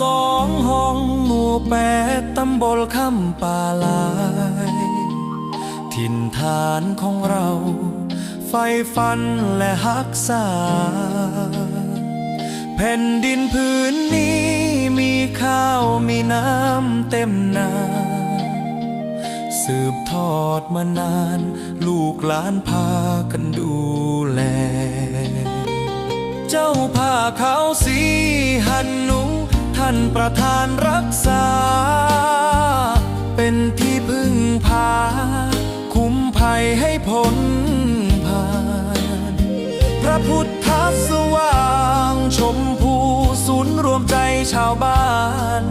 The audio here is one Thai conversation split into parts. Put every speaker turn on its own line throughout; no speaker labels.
สองห้องงูแปรตำบลคำป่าลาย ถิ่นฐานของเรา ไฟฟันและหักษา แผ่นดินพื้นนี้มีข้าวมีน้ำเต็มนาสืบทอดมานาน ลูกหลานพากันดูแล เจ้าผ้าขาวสีหันหนุานประธานรักษา เป็นที่พึ่งพา คุ้มภัยให้พ้นผ่าน พระพุทธสว่างชมพูศูนย์รวมใจชาวบ้าน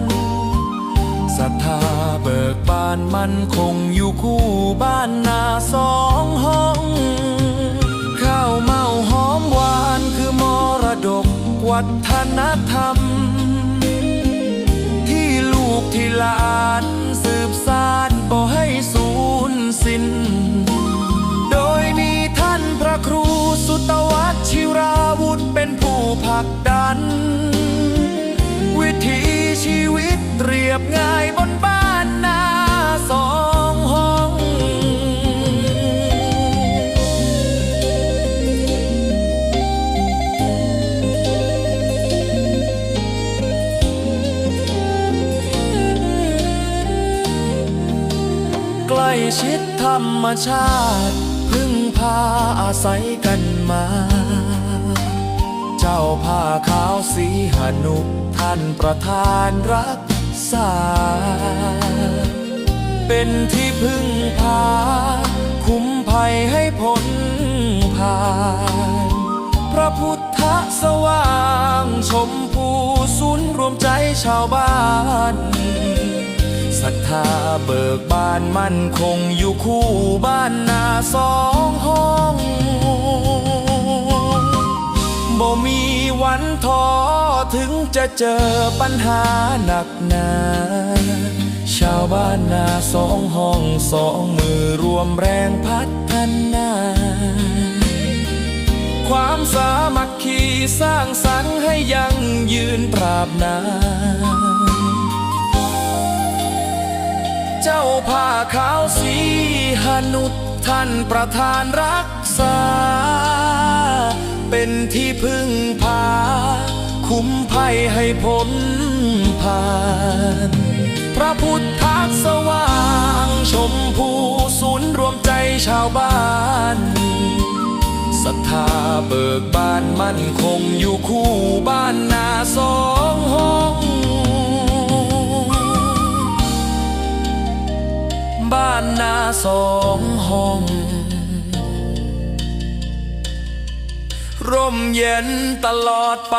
ศรัทธาเบิกบานมันคงอยู่คู่บ้านนาสองห้อง ข้าวเมาหอมหวานคือมรดกวัฒนธรรม เรียบง่ายบนบ้านนาสองห้อง ใกล้ชิดธรรมชาติ พึ่งพาอาศัยกันมา เจ้าผ้าขาวสีหนุท่านประธานรัก ษาเป็นที่พึ่งพา คุ้มภัยให้พ้นผ่าน พระพุทธสว่างชมพูศูนย์รวมใจชาวบ้านศรัทธาเบิกบานมั่นคงอยู่คู่บ้านนาสองห้อง จะเจอปัญหาหนักหนา ชาวบ้านนาสองห้องสองมือรวมแรงพัฒนา ความสามัคคีสร้างสรรค์ให้ยังยืนตราบนานเจ้าผ้าขาวสีหนุท่านประธานรักษา เป็นที่พึ่งพา คุ้มภัยให้พ้นผ่าน พระพุทธสว่าง ชมพูศูนย์รวมใจชาวบ้านศรัทธาเบิกบานมั่นคงอยู่คู่บ้านนาสองห้อง ร่มเย็นตลอดไป